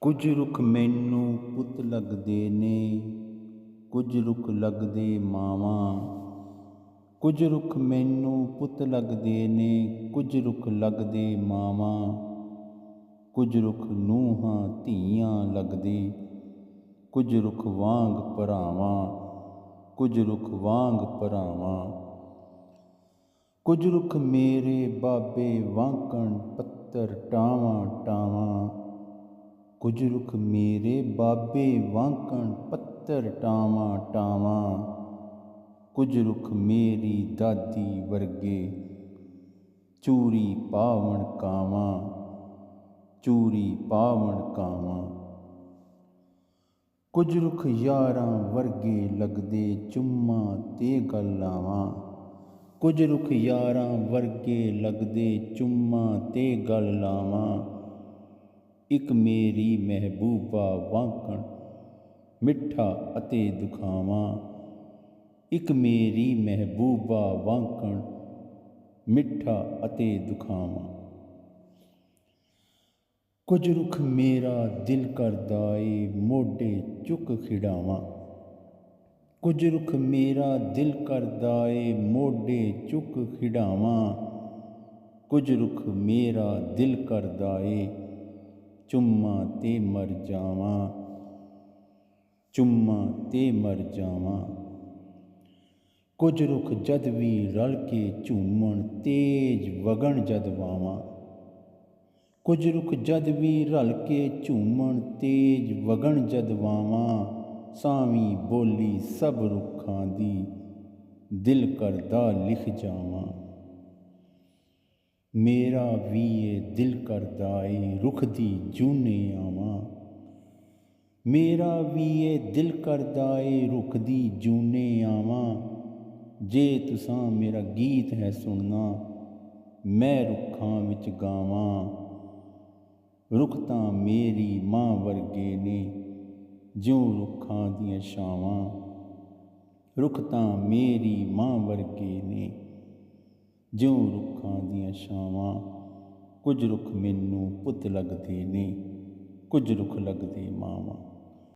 ਕੁਝ ਰੁੱਖ ਮੈਨੂੰ ਪੁੱਤ ਲੱਗਦੇ ਨੇ, ਕੁਝ ਰੁੱਖ ਲੱਗਦੇ ਮਾਵਾਂ। ਕੁਝ ਰੁੱਖ ਮੈਨੂੰ ਪੁੱਤ ਲੱਗਦੇ ਨੇ, ਕੁਝ ਰੁੱਖ ਲੱਗਦੇ ਮਾਵਾਂ। ਕੁਝ ਰੁੱਖ ਨੂੰਹਾਂ, ਧੀਆਂ ਲੱਗਦੇ, ਕੁਝ ਰੁੱਖ ਵਾਂਗ ਭਰਾਵਾਂ। ਕੁਝ ਰੁੱਖ ਵਾਂਗ ਭਰਾਵਾਂ। ਕੁਝ ਰੁੱਖ ਮੇਰੇ ਬਾਬੇ ਵਾਂਕਣ ਪੱਤਰ ਟਾਵਾਂ ਟਾਵਾਂ ਕੁਝ ਰੁਖ ਮੇਰੇ ਬਾਬੇ ਵਾਂਕਣ ਪੱਤਰ ਟਾਵਾਂ ਟਾਵਾਂ। ਕੁਝ ਰੁਖ ਮੇਰੀ ਦਾਦੀ ਵਰਗੇ ਚੂਰੀ ਪਾਵਣ ਕਾਵਾਂ, ਚੂਰੀ ਪਾਵਣ ਕਾਵਾਂ। ਕੁਝ ਰੁਖ ਯਾਰਾਂ ਵਰਗੇ ਲੱਗਦੇ ਚੁੰਮਾ ਤੇ ਗੱਲਾਵਾਂ ਕੁਝ ਰੁੱਖ ਯਾਰਾਂ ਵਰਗੇ ਲੱਗਦੇ ਚੁੰਮਾ ਤੇ ਗੱਲ ਲਾਵਾਂ। ਇੱਕ ਮੇਰੀ ਮਹਿਬੂਬਾ ਵਾਂਕਣ, ਮਿੱਠਾ ਅਤੇ ਦੁਖਾਵਾਂ। ਇੱਕ ਮੇਰੀ ਮਹਿਬੂਬਾ ਵਾਂਕਣ, ਮਿੱਠਾ ਅਤੇ ਦੁਖਾਵਾਂ। ਕੁਝ ਰੁੱਖ ਮੇਰਾ ਦਿਲ ਕਰਦਾ ਏ, ਮੋਢੇ ਚੁੱਕ ਖਿਡਾਵਾਂ। ਕੁਝ ਰੁੱਖ ਮੇਰਾ ਦਿਲ ਕਰਦਾ ਏ, ਮੋਢੇ ਚੁੱਕ ਖਿਡਾਵਾਂ। ਕੁਝ ਰੁੱਖ ਮੇਰਾ ਦਿਲ ਕਰਦਾ ਏ ਚੁੰਮਾ ਤੇ ਮਰ ਜਾਵਾਂ। ਚੁੰਮਾ ਤੇ ਮਰ ਜਾਵਾਂ। ਕੁਝ ਰੁੱਖ ਜਦ ਵੀ ਰਲ ਕੇ ਝੂਮਣ, ਤੇਜ ਵਗਣ ਜਦ ਵਾਵਾਂ। ਕੁਝ ਰੁੱਖ ਜਦ ਵੀ ਰਲ ਕੇ ਝੂਮਣ, ਤੇਜ ਵਗਣ ਜਦ ਵਾਵਾਂ। ਸਾਵੀਂ ਬੋਲੀ ਸਭ ਰੁੱਖਾਂ ਦੀ ਦਿਲ ਕਰਦਾ ਲਿਖ ਜਾਵਾਂ। ਮੇਰਾ ਵੀ ਇਹ ਦਿਲ ਕਰਦਾ ਏ ਰੁੱਖ ਦੀ ਜੂਨੇ ਆਵਾਂ। ਮੇਰਾ ਵੀ ਇਹ ਦਿਲ ਕਰਦਾ ਏ ਰੁੱਖ ਦੀ ਜੂਨੇ ਆਵਾਂ। ਜੇ ਤੁਸਾਂ ਮੇਰਾ ਗੀਤ ਹੈ ਸੁਣਨਾ, ਮੈਂ ਰੁੱਖਾਂ ਵਿੱਚ ਗਾਵਾਂ। ਰੁੱਖ ਤਾਂ ਮੇਰੀ ਮਾਂ ਵਰਗੇ ਨੇ, ਜਿਉਂ ਰੁੱਖਾਂ ਦੀਆਂ ਛਾਵਾਂ। ਰੁੱਖ ਤਾਂ ਮੇਰੀ ਮਾਂ ਵਰਗੇ ਨੇ। ਜਿਉਂ ਰੁੱਖਾਂ ਦੀਆਂ ਛਾਵਾਂ ਕੁਝ ਰੁੱਖ ਮੈਨੂੰ ਪੁੱਤ ਲੱਗਦੇ ਨੇ ਕੁਝ ਰੁੱਖ ਲੱਗਦੇ ਮਾਵਾਂ।